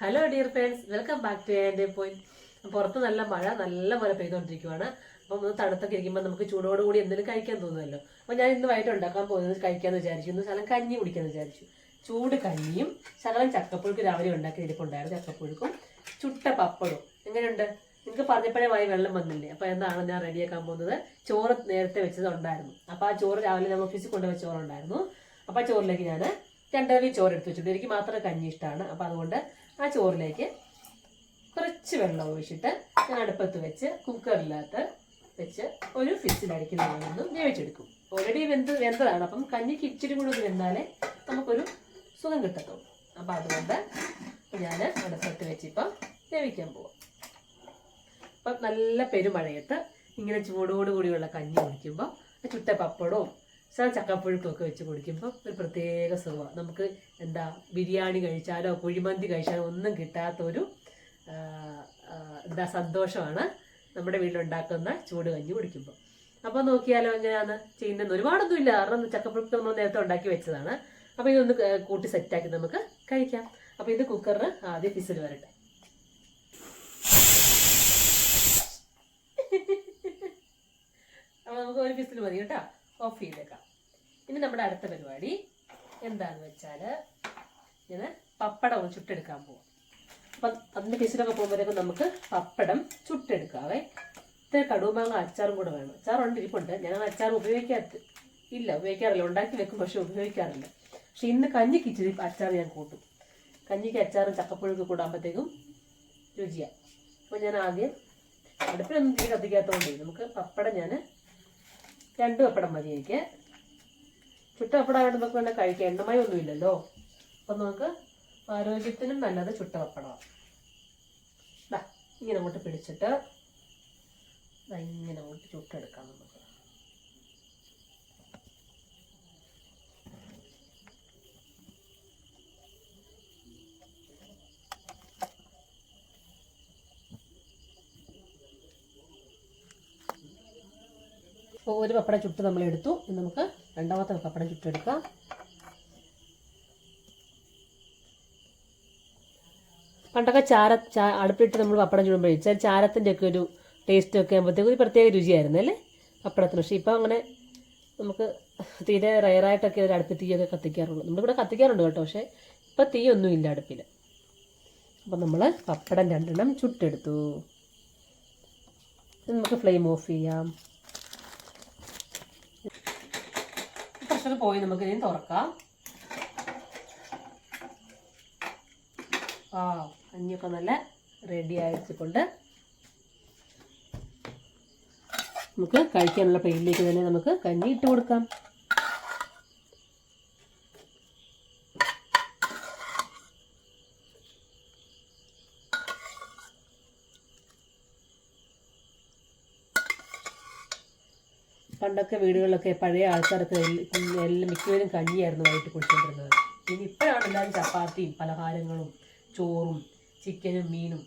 Hello dear friends welcome back to എന്റെ point പുറത്ത് നല്ല മഴ നല്ല മഴ പെയ്തുകൊണ്ടിരിക്കുവാണ് അപ്പം ഒന്ന് തണുത്തൊക്കെ ഇരിക്കുമ്പോൾ നമുക്ക് ചൂടോടുകൂടി എന്തെങ്കിലും കഴിക്കാൻ തോന്നുമല്ലോ. അപ്പം ഞാൻ ഇന്ന് വൈകിട്ട് ഉണ്ടാക്കാൻ പോകുന്നത് കഴിക്കാമെന്ന് വിചാരിച്ചു. ഇന്ന് ശകലം കഞ്ഞി കുടിക്കാമെന്ന് വിചാരിച്ചു. ചൂട് കഞ്ഞിയും ശകലം ചക്കപ്പുഴുക്ക് രാവിലെ ഉണ്ടാക്കി ഇരിപ്പുണ്ടായിരുന്നു ചക്കപ്പുഴുക്കും. ചുട്ട പപ്പടവും. എങ്ങനെയുണ്ട്? നിങ്ങൾക്ക് പറഞ്ഞപ്പോഴേ വായി വെള്ളം വന്നില്ലേ? അപ്പോൾ എന്താണ് ഞാൻ റെഡിയാക്കാൻ പോകുന്നത്. ചോറ് നേരത്തെ വെച്ചത് ഉണ്ടായിരുന്നു അപ്പോൾ ആ ചോറ് രാവിലെ ഞാൻ ഓഫീസിൽ കൊണ്ടുപോയി ചോറുണ്ടായിരുന്നു. അപ്പോൾ ചോറിലേക്ക് ഞാൻ രണ്ടരവി ചോറ് എടുത്ത് വെച്ചിട്ടുണ്ട്. എനിക്ക് മാത്രം കഞ്ഞി ഇഷ്ടമാണ് അപ്പോൾ അതുകൊണ്ട് ആ ചോറിലേക്ക് കുറച്ച് വെള്ളം ഒഴിച്ചിട്ട് ഞാൻ അടുപ്പത്ത് വെച്ച് കുക്കറിനകത്ത് വെച്ച് ഒരു ഫിസിലടിക്കുന്നതൊന്നും വേവിച്ചെടുക്കും. ഓൾറെഡി വെന്ത് വെന്തതാണ്. അപ്പം കഞ്ഞിക്ക് ഇച്ചിരി കൂടി ഒന്ന് വെന്താലേ നമുക്കൊരു സുഖം കിട്ടത്തുള്ളൂ. അപ്പം അതുകൊണ്ട് ഞാൻ അടുപ്പത്ത് വെച്ചിപ്പം വേവിക്കാൻ പോവാം. അപ്പം നല്ല പെരുമഴയത്ത് ഇങ്ങനെ ചൂടോടുകൂടിയുള്ള കഞ്ഞി കുടിക്കുമ്പോൾ ചുട്ട പപ്പടവും ചില ആ ചക്കപ്പുഴുക്കൊക്കെ വെച്ച് കുടിക്കുമ്പോൾ ഒരു പ്രത്യേക സുഖമാണ് നമുക്ക് എന്താ ബിരിയാണി കഴിച്ചാലോ കുഴിമന്തി കഴിച്ചാലോ ഒന്നും കിട്ടാത്ത ഒരു ആ, ആ, എന്താ സന്തോഷമാണ് നമ്മുടെ വീട്ടിലുണ്ടാക്കുന്ന ചൂട് കഞ്ഞി കുടിക്കുമ്പോൾ അപ്പോൾ നോക്കിയാലോ എങ്ങനെയാണ് ചെയ്യുന്നത് ഒരുപാടൊന്നും ഇല്ല കാരണം ചക്കപ്പുഴുക്ക് നമ്മൾ നേരത്തെ ഉണ്ടാക്കി വെച്ചതാണ്. അപ്പോൾ ഇതൊന്ന് കൂട്ടി സെറ്റാക്കി നമുക്ക് കഴിക്കാം. അപ്പോൾ ഇത് കുക്കറിന് ആദ്യം ഫിസിൽ വരട്ടെ. അപ്പോൾ നമുക്ക് ഒരു ഫിസിൽ മതി കേട്ടോ. ഓഫ് ചെയ്തേക്കാം. ഇനി നമ്മുടെ അടുത്ത പരിപാടി എന്താന്ന് വെച്ചാൽ ഞാൻ പപ്പടം ഒന്ന് ചുട്ടെടുക്കാൻ പോകും അപ്പം അതിന്റെ പിസിലൊക്കെ പോകുമ്പോഴേക്കും നമുക്ക് പപ്പടം ചുട്ടെടുക്കാവേ. ഇത്ര കടുമാങ്ങ അച്ചാറും കൂടെ വേണം. അച്ചാറുണ്ട് ഇരിപ്പുണ്ട്. ഞാൻ അച്ചാർ ഉപയോഗിക്കാത്ത ഇല്ല ഉപയോഗിക്കാറില്ല. ഉണ്ടാക്കി വെക്കും പക്ഷെ ഉപയോഗിക്കാറില്ല. പക്ഷെ ഇന്ന് കഞ്ഞിക്ക് ഇച്ചിരി അച്ചാർ ഞാൻ കൂട്ടും. കഞ്ഞിക്ക് അച്ചാറും ചക്കപ്പുഴുക്ക് കൂടാകുമ്പോഴത്തേക്കും രുചിയാണ് അപ്പോൾ ഞാൻ ആദ്യം അടുപ്പിലൊന്നും തീ കത്തിക്കാത്തതുകൊണ്ടേ നമുക്ക് പപ്പടം ഞാൻ രണ്ട് പപ്പടം മതി എനിക്ക്. ചുട്ട പപ്പടം ആയിട്ട് നമുക്ക് വേണ്ട കഴിക്കാം എണ്ണമയം ഒന്നുമില്ലല്ലോ അപ്പം നമുക്ക് ആരോഗ്യത്തിനും നല്ലത് ചുട്ട പപ്പടമാണ് ഇങ്ങനെ അങ്ങോട്ട് പിടിച്ചിട്ട് ഇങ്ങനെ അങ്ങോട്ട് ചുട്ടെടുക്കാം നമുക്ക്. അപ്പോൾ ഒരു പപ്പട ചുട്ട് നമ്മൾ എടുത്തു. ഇനി നമുക്ക് രണ്ടാമത്തെ പപ്പടം ചുട്ടെടുക്കാം. പണ്ടൊക്കെ ചാര ചാ അടുപ്പിട്ട് നമ്മൾ പപ്പടം ചുടുമ്പോൾ ചില ചാരത്തിന്റെ ഒക്കെ ഒരു ടേസ്റ്റ് ഒക്കെ ആകുമ്പോഴത്തേക്കും ഒരു പ്രത്യേക രുചിയായിരുന്നു അല്ലേ? പപ്പടത്തിന്. പക്ഷേ ഇപ്പം അങ്ങനെ നമുക്ക് തീരെ റയറായിട്ടൊക്കെ ഒരു അടുപ്പ് തീയൊക്കെ കത്തിക്കാറുള്ളൂ. നമ്മളിവിടെ കത്തിക്കാറുണ്ട് കേട്ടോ പക്ഷേ ഇപ്പം തീയൊന്നുമില്ല അടുപ്പിൽ. അപ്പം നമ്മൾ പപ്പടം രണ്ടെണ്ണം ചുട്ടെടുത്തു. നമുക്ക് ഫ്ലെയിം ഓഫ് ചെയ്യാം. പ്രഷർ പോയി നമുക്ക് ഇനി തുറക്കാം. ആ കഞ്ഞിയൊക്കെ നല്ല റെഡി ആയിട്ടുണ്ട് നമുക്ക് കഴിക്കാനുള്ള പെയിലേക്ക് തന്നെ നമുക്ക് കഞ്ഞി ഇട്ട് കൊടുക്കാം. പണ്ടൊക്കെ വീടുകളിലൊക്കെ പഴയ ആൾക്കാരൊക്കെ എല്ല- മിക്കവരും കഞ്ഞിയായിരുന്നു വൈകിട്ട് കുടിച്ചുകൊണ്ടിരുന്നത് ഇനി ഇപ്പോഴാണ് എല്ലാവരും ചപ്പാത്തിയും പലഹാരങ്ങളും ചോറും ചിക്കനും മീനും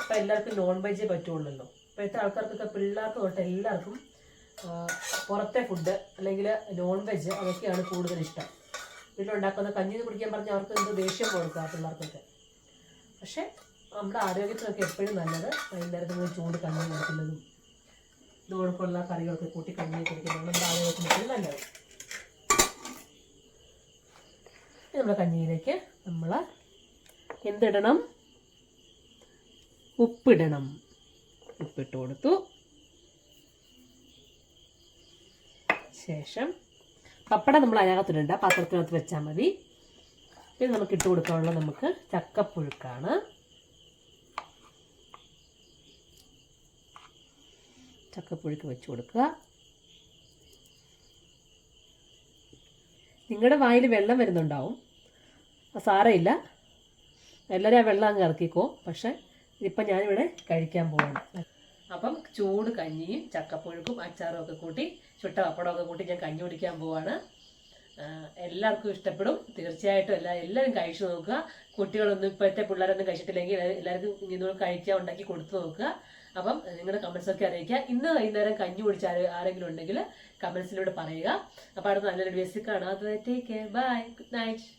അപ്പോൾ എല്ലാവർക്കും നോൺ വെജേ പറ്റുള്ളല്ലോ. ഇപ്പോഴത്തെ ആൾക്കാർക്കൊക്കെ പിള്ളേർക്ക് തൊട്ട് എല്ലാവർക്കും പുറത്തെ ഫുഡ് അല്ലെങ്കിൽ നോൺ വെജ് അതൊക്കെയാണ് കൂടുതൽ ഇഷ്ടം. വീട്ടിലുണ്ടാക്കുന്ന കഞ്ഞി കുടിക്കാൻ പറഞ്ഞാൽ അവർക്ക് എന്ത് ദേഷ്യം കൊടുക്കുക പിള്ളേർക്കൊക്കെ. പക്ഷേ നമ്മുടെ ആരോഗ്യത്തിനൊക്കെ എപ്പോഴും നല്ലത് വൈകുന്നേരത്തിന് ചൂട് കഞ്ഞി കുടിക്കുന്നതും ഇതുകൊണ്ടുള്ള കറികളൊക്കെ കൂട്ടി കഞ്ഞി കുടിക്കുന്നതാണ് നമ്മുടെ ആരോഗ്യത്തിന് ഏറ്റവും നല്ലത്. നമ്മുടെ കഞ്ഞിയിലേക്ക് നമ്മൾ എന്തിടണം? ഉപ്പിടണം. ഉപ്പിട്ട് കൊടുത്തു. ശേഷം പപ്പടം നമ്മൾ അതിനകത്തിടണ്ട. പാത്രത്തിനകത്ത് വെച്ചാൽ മതി. പിന്നെ നമുക്ക് ഇട്ട് കൊടുക്കാനുള്ള നമുക്ക് ചക്കപ്പുഴുക്കാണ്. ചക്കപ്പുഴുക്ക് വെച്ച് കൊടുക്കുക. നിങ്ങളുടെ വായിൽ വെള്ളം വരുന്നുണ്ടാവും. സാരമില്ല എല്ലാവരും ആ വെള്ളം അങ്ങ് ഇറക്കിക്കോ. പക്ഷെ ഇപ്പം ഞാനിവിടെ കഴിക്കാൻ പോവാണ്. അപ്പം ചൂട് കഞ്ഞിയും ചക്കപ്പുഴുക്കും അച്ചാറും ഒക്കെ കൂട്ടി ചുട്ട പപ്പടമൊക്കെ കൂട്ടി ഞാൻ കഞ്ഞി കുടിക്കാൻ പോവാണ്. എല്ലാവർക്കും ഇഷ്ടപ്പെടും. തീർച്ചയായിട്ടും എല്ലാ എല്ലാവരും കഴിച്ചു നോക്കുക. കുട്ടികളൊന്നും ഇപ്പോഴത്തെ പിള്ളേരൊന്നും കഴിച്ചിട്ടില്ലെങ്കിൽ എല്ലാ- എല്ലാവർക്കും ഇങ്ങനെ കഴിക്കുക ഉണ്ടാക്കി കൊടുത്തു നോക്കുക. അപ്പം നിങ്ങളുടെ കമൻസ് ഒക്കെ അറിയിക്കുക. ഇന്ന് വൈകുന്നേരം കഞ്ഞി കുടിച്ച ആരെ- ആരെങ്കിലും ഉണ്ടെങ്കിൽ കമൻസിലൂടെ പറയുക. അപ്പം അടുത്ത നല്ലൊരു വീഡിയോസിൽ കാണാം. Take care bye good night